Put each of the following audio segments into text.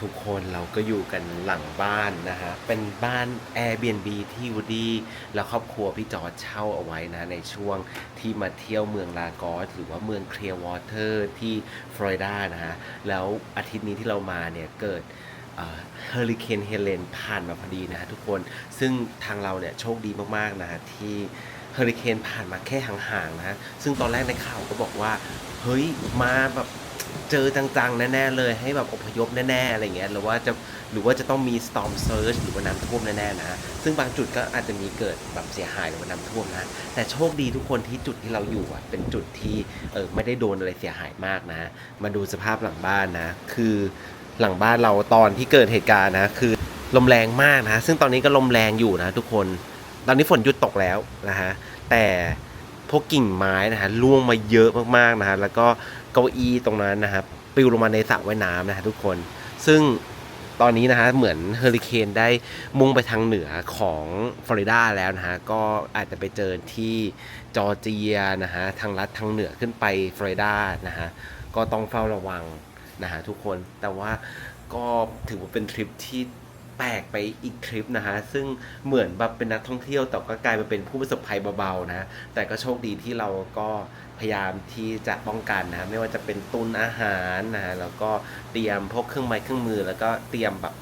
ทุกคนเราก็อยู่กันหลังบ้านนะฮะ เป็นบ้าน Airbnb ที่วูดดี้และครอบครัวพี่จอร์จเช่าเอาไว้นะในช่วงที่มาเที่ยวเมืองลากอสหรือว่าเมืองเคลียร์วอเตอร์ที่ฟลอริดานะฮะ แล้วอาทิตย์นี้ที่เรามาเนี่ยเกิดเฮอริเคนเฮเลนผ่านมาพอดีนะฮะทุกคน ซึ่งทางเราเนี่ยโชคดีมากๆนะฮะที่เฮอริเคนผ่านมาแค่ห่างๆนะฮะ ซึ่งตอนแรกในข่าวก็บอกว่า เฮ้ยมาแบบ เจอจังๆ แน่ๆเลยให้แบบอพยพแน่ๆอะไรเงี้ยหรือว่าจะหรือว่าจะต้องมี storm surge หรือว่าน้ำท่วมแน่ๆนะซึ่งบางจุดก็อาจจะมีเกิดแบบเสียหายหรือว่าน้ำท่วมนะแต่โชคดีทุกคนที่จุดที่เราอยู่อะเป็นจุดที่เออไม่ได้โดนอะไรเสียหายมากนะ มาดูสภาพหลังบ้านนะ คือหลังบ้านเราตอนที่เกิดเหตุการณ์นะคือลมแรงมากนะ ซึ่งตอนนี้ก็ลมแรงอยู่นะทุกคน ตอนนี้ฝนหยุดตกแล้วนะฮะแต่ พวกกิ่งไม้นะฮะร่วงมาเยอะมากๆนะฮะแล้วก็เก้าอี้ตรงนั้นนะครับปลิวลงมาในสระว่ายน้ำนะฮะทุกคน ซึ่งตอนนี้นะฮะเหมือนเฮอริเคนได้มุ่งไปทางเหนือของฟลอริดาแล้วนะฮะก็อาจจะไปเจอที่จอร์เจียนะฮะทางลัดทางเหนือขึ้นไปฟลอริดานะฮะก็ต้องเฝ้าระวังนะฮะทุกคนแต่ว่าก็ถือว่าเป็นทริปที่ แปลกไปอีกทริปนะฮะ ซึ่งเหมือนแบบเป็นนักท่องเที่ยวแต่ก็กลายมาเป็นผู้ประสบภัยเบาๆนะ แต่ก็โชคดีที่เราก็พยายามที่จะป้องกันนะ ไม่ว่าจะเป็นตุนอาหารนะฮะ แล้วก็เตรียมพกเครื่องไม้เครื่องมือ แล้วก็เตรียมแบบ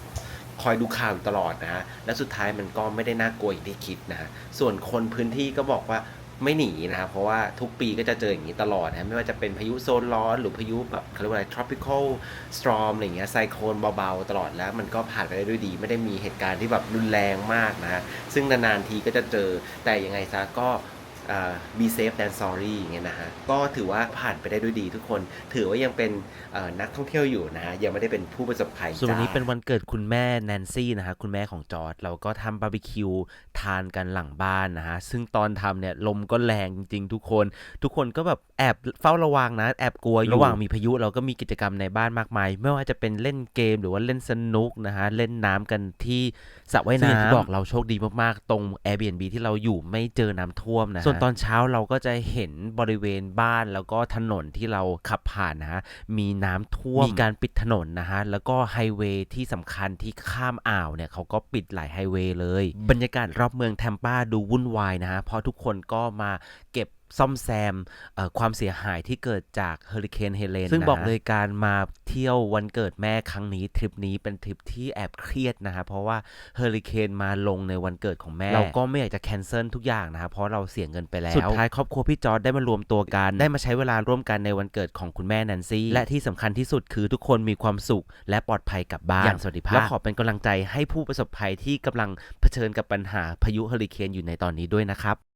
คอยดูข่าวตลอดนะฮะ และสุดท้ายมันก็ไม่ได้น่ากลัวอย่างที่คิดนะฮะ ส่วนคนพื้นที่ก็บอกว่า ไม่หนีนะครับ เพราะว่าทุกปีก็จะเจออย่างนี้ตลอดนะไม่ว่าจะเป็นพายุโซนร้อน หรือพายุแบบเขาเรียกว่าอะไร tropical storm อะไรเงี้ยไซโคลนเบาๆ ตลอดแล้ว มันก็ผ่านไปได้ด้วยดี ไม่ได้มีเหตุการณ์ที่แบบรุนแรงมากนะฮะซึ่งนานๆทีก็จะเจอแต่ยังไงซะก็ be safe than sorry อย่างเงี้ยนะฮะ ก็ถือว่าผ่านไปได้ด้วยดีทุกคน ถือว่ายังเป็นเอ่อนักท่องเที่ยวอยู่นะฮะยังไม่ได้เป็นผู้ประสบภัยส่วนวันนี้จ้าเป็นวันเกิดคุณแม่แนนซี่นะฮะ คุณแม่ของจอร์ดเราก็ทำบาร์บีคิวทานกันหลังบ้านนะฮะ ซึ่งตอนทำเนี่ยลมก็แรงจริง ๆ ทุกคน ทุกคนก็แบบแอบเฝ้าระวังนะ แอบกลัวอยู่ระหว่างมีพายุเราก็มีกิจกรรมในบ้านมากมาย ไม่ว่าจะเป็นเล่นเกมหรือว่าเล่นสนุกนะฮะ เล่นน้ำกันที่สระว่ายซึ่งอย่างที่น้ำบอกเราโชคดีมากๆ ตรง Airbnb ที่เราอยู่ไม่เจอน้ำท่วมนะฮะส่วนตอนเช้าเราก็จะเห็นบริเวณบ้านแล้วก็ถนนที่เราขับผ่านนะฮะมีน้ำท่วมมีการปิดถนนนะฮะแล้วก็ไฮเวย์ที่สำคัญที่ข้ามอ่าวเนี่ยเขาก็ปิดหลายไฮเวย์เลย บรรยากาศรอบเมืองแทมปาดูวุ่นวายนะฮะเพราะทุกคนก็มาเก็บ ซ่อมแซมเอ่อความเสียหายที่เกิดจากเฮอริเคนเฮเลนซึ่งบอกเลยการมาเที่ยววันเกิดแม่ครั้งนี้ทริปนี้เป็นทริปที่แอบเครียดนะฮะเพราะว่าเฮอริเคนมาลงในวันเกิดของแม่ เราก็ไม่อยากจะแคนเซิลทุกอย่างนะครับเพราะเราเสียเงินไปแล้ว สุดท้ายครอบครัวพี่จอร์ดได้มารวมตัวกัน ได้มาใช้เวลาร่วมกันในวันเกิดของคุณแม่แนนซี่ และที่สำคัญที่สุดคือทุกคนมีความสุข และปลอดภัยกลับบ้านอย่างสวัสดิภาพและขอเป็นกำลังใจให้ผู้ประสบภัยที่กำลังเผชิญกับปัญหาพายุเฮอริเคนอยู่ในตอนนี้ด้วยนะครับ